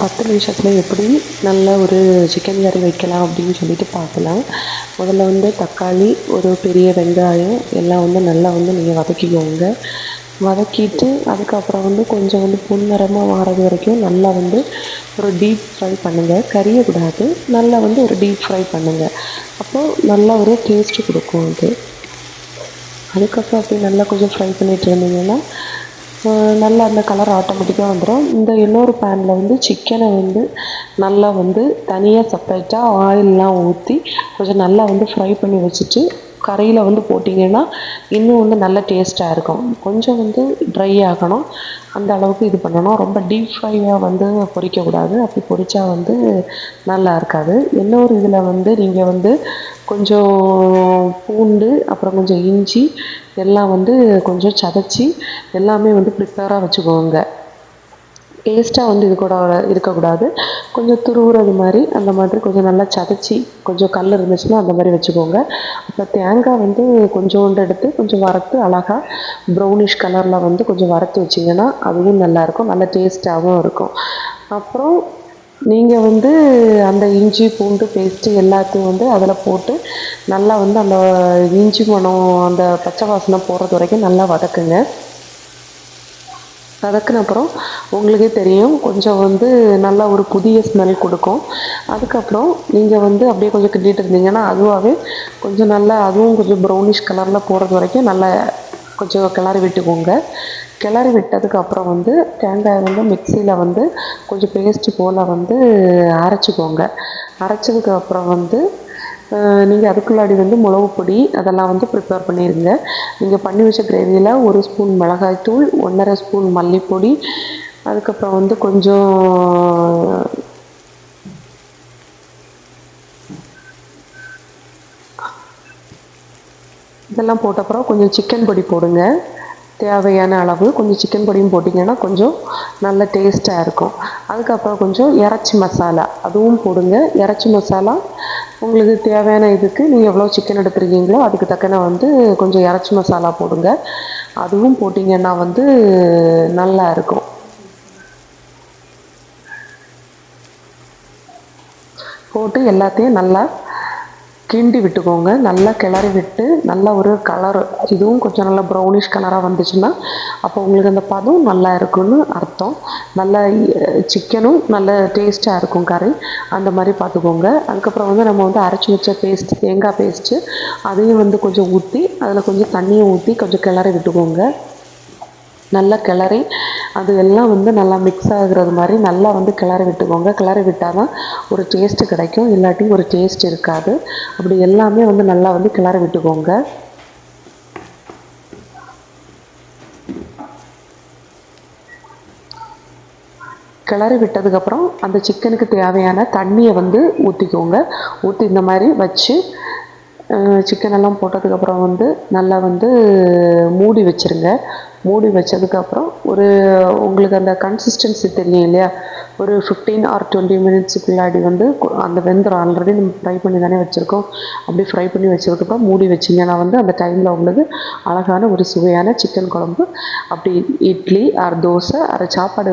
பத்து நிமிஷத்தில் எப்படி நல்ல ஒரு சிக்கன் கறி வைக்கலாம் அப்படின்னு சொல்லிட்டு பார்க்கலாம். முதல்ல வந்து தக்காளி ஒரு பெரிய வெங்காயம் எல்லாம் வந்து நல்லா வந்து நீங்கள் வதக்கிக்கோங்க. வதக்கிட்டு அதுக்கப்புறம் வந்து கொஞ்சம் வந்து பொன்னிறமா மாறது வரைக்கும் நல்லா வந்து ஒரு டீப் ஃப்ரை பண்ணுங்கள் கறியக்கூடாது நல்லா வந்து ஒரு டீப் ஃப்ரை பண்ணுங்கள் அப்போது நல்லா ஒரு டேஸ்ட்டு கொடுக்கும் அது. அதுக்கப்புறம் அப்படி நல்லா கொஞ்சம் ஃப்ரை பண்ணிட்டு இருந்தீங்கன்னா நல்லா அந்த கலர் ஆட்டோமேட்டிக்காக வந்துடும் இந்த இன்னொரு பேனில் வந்து சிக்கனை வந்து நல்லா வந்து தனியாக செப்பரேட்டாக ஆயிலெலாம் ஊற்றி கொஞ்சம் நல்லா வந்து ஃப்ரை பண்ணி வச்சுட்டு கறியில் வந்து போட்டிங்கன்னா இன்னும் வந்து நல்ல டேஸ்ட்டாக இருக்கும். கொஞ்சம் வந்து ட்ரை ஆகணும். அந்த அளவுக்கு இது பண்ணணும். ரொம்ப டீப் ஃப்ரையாக வந்து பொரிக்கக்கூடாது அப்படி பொரித்தா வந்து நல்லா இருக்காது. இன்னொரு இதில் வந்து நீங்கள் வந்து கொஞ்சம் பூண்டு அப்புறம் கொஞ்சம் இஞ்சி எல்லாம் வந்து கொஞ்சம் சதைச்சி எல்லாமே வந்து ப்ரிப்பேராக வச்சுக்கோங்க. டேஸ்ட்டாக வந்து இது கூட இருக்கக்கூடாது. கொஞ்சம் துருவுறது மாதிரி அந்த மாதிரி கொஞ்சம் நல்லா சதைச்சி கொஞ்சம் கல் இருந்துச்சுன்னா அந்த மாதிரி வச்சுக்கோங்க. அப்புறம் தேங்காய் வந்து கொஞ்சோண்டு எடுத்து கொஞ்சம் வறுத்து அழகாக ப்ரௌனிஷ் கலரில் வந்து கொஞ்சம் வறுத்து வச்சிங்கன்னா அதுவும் நல்லாயிருக்கும் நல்ல டேஸ்ட்டாகவும் இருக்கும். அப்புறம் நீங்கள் வந்து அந்த இஞ்சி பூண்டு பேஸ்ட்டு எல்லாத்தையும் வந்து அதில் போட்டு நல்லா வந்து அந்த இஞ்சி மணம் அந்த பச்சை வாசனை போடுறது வரைக்கும் நல்லா வதக்குங்க. வதக்குன அப்புறம் உங்களுக்கே தெரியும். கொஞ்சம் வந்து நல்லா ஒரு புதிய ஸ்மெல் கொடுக்கும். அதுக்கப்புறம் நீங்கள் வந்து அப்படியே கொஞ்சம் கிண்டிட்டு இருந்தீங்கன்னா அதுவாகவே கொஞ்சம் நல்லா அதுவும் கொஞ்சம் ப்ரௌனிஷ் கலரில் போகிறது வரைக்கும் நல்லா கொஞ்சம் கிளறி விட்டுக்கோங்க. கிளறி விட்டதுக்கப்புறம் வந்து தேங்காயை வந்து மிக்சியில் வந்து கொஞ்சம் பேஸ்ட்டு போல் வந்து அரைச்சிக்கோங்க. அரைச்சதுக்கு அப்புறம் வந்து நீங்கள் அதுக்குள்ளாடி வந்து மிளகு பொடி அதெல்லாம் வந்து ப்ரிப்பேர் பண்ணிடுங்க நீங்கள் பண்ணி வச்ச கிரேவியில் ஒரு ஸ்பூன் மிளகாய் தூள் ஒன்றரை ஸ்பூன் மல்லிப்பொடி அதுக்கப்புறம் வந்து கொஞ்சம் இதெல்லாம் போட்ட அப்புறம் கொஞ்சம் சிக்கன் பொடி போடுங்க. தேவையான அளவு கொஞ்சம் சிக்கன் பொடியும் போட்டிங்கன்னா கொஞ்சம் நல்ல டேஸ்ட்டாக இருக்கும். அதுக்கப்புறம் கொஞ்சம் இறச்சி மசாலா அதுவும் போடுங்க. இறச்சி மசாலா உங்களுக்கு தேவையான இதுக்கு நீங்கள் எவ்வளோ சிக்கன் எடுத்துருக்கீங்களோ அதுக்கு தக்கன வந்து கொஞ்சம் இறச்சி மசாலா போடுங்க. அதுவும் போட்டிங்கன்னா வந்து நல்லா இருக்கும். போட்டு எல்லாத்தையும் நல்லா கிண்டி விட்டுக்கோங்க. நல்லா கிளறி விட்டு நல்லா ஒரு கலர் இதுவும் கொஞ்சம் நல்லா ப்ரௌனிஷ் கலராக வந்துச்சுன்னா அப்போ உங்களுக்கு அந்த பதம் நல்லா இருக்குன்னு அர்த்தம். நல்லா சிக்கனும் நல்ல டேஸ்ட்டாக இருக்கும் கறி. அந்த மாதிரி பார்த்துக்கோங்க. அதுக்கப்புறம் வந்து நம்ம வந்து அரைச்சி வச்ச பேஸ்ட் தேங்காய் பேஸ்ட்டு அதையும் வந்து கொஞ்சம் ஊற்றி அதில் கொஞ்சம் தண்ணியை ஊற்றி கொஞ்சம் கிளறி விட்டுக்கோங்க. நல்லா கிளறி அது எல்லாம் வந்து நல்லா மிக்ஸ் ஆகுறது மாதிரி நல்லா வந்து கிளறி விட்டுக்கோங்க. கிளறி விட்டால் தான் ஒரு டேஸ்ட்டு கிடைக்கும். இல்லாட்டி ஒரு டேஸ்ட் இருக்காது. அப்படி எல்லாமே வந்து நல்லா வந்து கிளறி விட்டுக்கோங்க. கிளறி விட்டதுக்கப்புறம் அந்த சிக்கனுக்கு தேவையான தண்ணியை வந்து ஊற்றிக்கோங்க ஊற்றி இந்த மாதிரி வச்சு சிக்கன் எல்லாம் போட்டதுக்கப்புறம் வந்து நல்லா வந்து மூடி வச்சுருங்க. மூடி வச்சதுக்கப்புறம் ஒரு உங்களுக்கு அந்த கன்சிஸ்டன்சி தெரியும் இல்லையா? ஒரு ஃபிஃப்டீன் ஆர் டுவெண்ட்டி மினிட்ஸுக்குள்ளாடி வந்து அந்த வெந்துடும் ஆல்ரெடி நம்ம ஃப்ரை பண்ணி தானே வச்சுருக்கோம். அப்படி ஃப்ரை பண்ணி வச்சதுக்கப்புறம் மூடி வச்சிங்கன்னா வந்து அந்த டைமில் உங்களுக்கு அழகான ஒரு சுவையான சிக்கன் குழம்பு அப்படி இட்லி ஆர் தோசை அரை சாப்பாடு